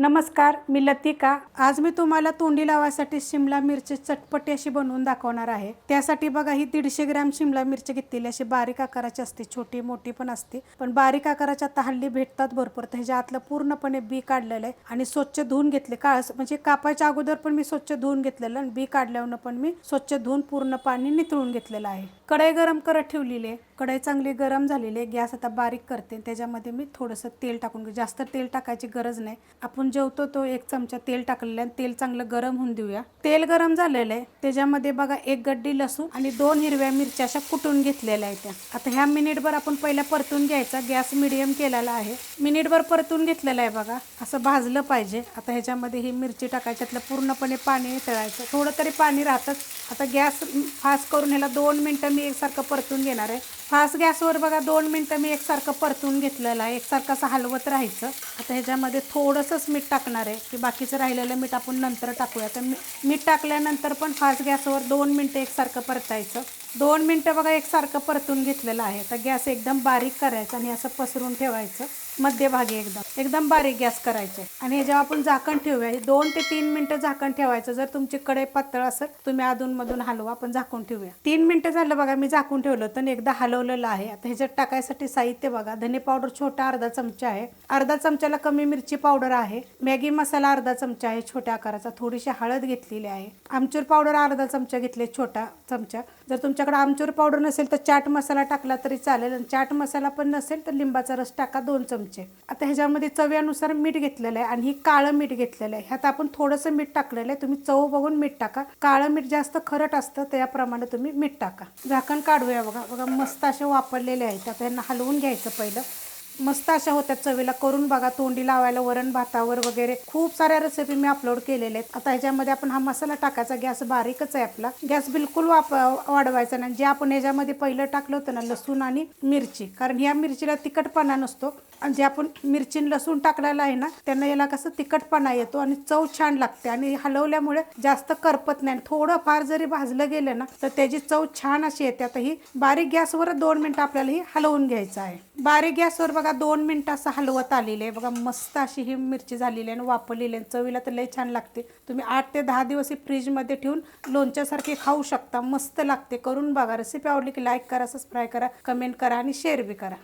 नमस्कार मी लतिका. आज मी तुम्हाला तोंडी लावायसाठी शिमला मिरची चटपटी अशी बनवून दाखवणार आहे. त्यासाठी बघा ही दीडशे ग्रॅम शिमला मिरची घेतलेली अशी बारीक आकाराची असते छोटी मोठी पण असते. पण बारीक आकाराच्या आता हल्ली भेटतात भरपूर. तर ह्याच्या आतलं पूर्णपणे बी काढलेलं आहे. आणि स्वच्छ धुवून घेतले काळ म्हणजे कापायच्या अगोदर पण मी स्वच्छ धुवून घेतलेलं आणि बी काढल्यावर पण मी स्वच्छ धुवून पूर्ण पाणी निथळून घेतलेलं आहे. कढई गरम करत ठेवलेली आहे. कढई चांगली गरम झालेली आहे. गॅस आता बारीक करते. त्याच्यामध्ये मी थोडंसं तेल टाकून घेऊ जास्त तेल टाकायची गरज नाही. आपण जेवतो तो एक चमचा तेल टाकलेलं आहे. तेल चांगलं गरम होऊन देऊया. तेल गरम झालेलं आहे. त्याच्यामध्ये बघा एक गड्डी लसूण आणि दोन हिरव्या मिरच्या अशा कुटून घेतलेल्या आहेत त्या. आता ह्या मिनिटभर आपण पहिला परतून घ्यायचा. गॅस मिडियम केलेला आहे. मिनिटभर परतून घेतलेला आहे बघा. असं भाजलं पाहिजे. आता ह्याच्यामध्ये ही मिरची टाकायची. त्यातलं पूर्णपणे पाणी तळायचं थोडं तरी पाणी राहतंच. आता गॅस फास्ट करून ह्याला दोन मिनटं मी एकसारखं परतून घेणार आहे. फास्ट गॅसवर बघा दोन मिनटं मी एकसारखं परतून घेतलेलं आहे. एकसारखं असं हलवत राहायचं. आता ह्याच्यामध्ये थोडंसंच मीठ टाकणार आहे. की बाकीचं राहिलेलं मीठ आपण नंतर टाकूया. तर मी मीठ टाकल्यानंतर पण फास्ट गॅसवर दोन मिनटं एकसारखं परतायचं. दोन मिनटं बघा एकसारखं परतून घेतलेलं आहे. तर गॅस एकदम बारीक करायचा आणि असं पसरून ठेवायचं मध्यभागी एकदम. एकदम बारीक गॅस करायचे आणि हे जेव्हा आपण झाकण ठेवूया दोन ते तीन मिनटं झाकण ठेवायचं. जर तुमची कडे पातळ असेल तुम्ही अधूनमधून हलवा आपण झाकून ठेवूया. तीन मिनटं झालं बघा मी झाकून ठेवलं तर एकदा हलवलेलं आहे. आता ह्याच्यात टाकायसाठी साहित्य बघा धने पावडर छोटा अर्धा चमचा आहे. अर्धा चमच्याला कमी मिरची पावडर आहे. मॅगी मसाला अर्धा चमचा आहे छोट्या आकाराचा. थोडीशी हळद घेतलेली आहे. आमचूर पावडर अर्धा चमचा घेतले छोटा चमचा. जर तुमच्या तुमच्याकडे आमचूर पावडर नसेल तर चाट मसाला टाकला तरी चालेल. आणि चाट मसाला पण नसेल तर लिंबाचा रस टाका दोन चमचे. आता ह्याच्यामध्ये चव्यानुसार मीठ घेतलेलं आहे आणि ही काळं मीठ घेतलेलं आहे. ह्यात आपण थोडंसं मीठ टाकलेलं आहे. तुम्ही चव बघून मीठ टाका. काळं मीठ जास्त खरट असतं त्याप्रमाणे तुम्ही मीठ टाका. झाकण काढूया बघा. बघा मस्त असे वापरलेले आहेत. आता यांना हलवून घ्यायचं पहिलं. मस्त अशा होत्या चवीला. करून बघा तोंडी लावायला वरण भातावर वगैरे. खूप साऱ्या रेसिपी मी अपलोड केलेल्या आहेत. आता ह्याच्यामध्ये आपण हा मसाला टाकायचा. गॅस बारीकच आहे आपला. गॅस बिलकुल वाढवायचा नाही. जे आपण ह्याच्यामध्ये पहिलं टाकलं होतं ना लसूण आणि मिरची. कारण ह्या मिरचीला तिखटपणा नसतो. आणि जे आपण मिरची लसूण टाकलेलं आहे ना त्यांना याला कसं तिखटपणा येतो आणि चव छान लागते. आणि हलवल्यामुळे जास्त करपत नाही. थोडं फार जरी भाजलं गेलं ना तर त्याची चव छान अशी येते. आता ही बारीक गॅसवर दोन मिनटं आपल्याला ही हलवून घ्यायचं आहे. बारीक गॅसवर बघा दोन मिनटं असं हलवत आलेली आहे. बघा मस्त अशी ही मिरची झालेली आहे आणि वापरलेली आहे. चवीला तर लई छान लागते. तुम्ही आठ ते दहा दिवस ही फ्रीजमध्ये ठेवून लोणच्यासारखी खाऊ शकता. मस्त लागते. करून बघा. रेसिपी आवडली की लाईक करा सबस्क्राईब करा कमेंट करा आणि शेअर बी करा.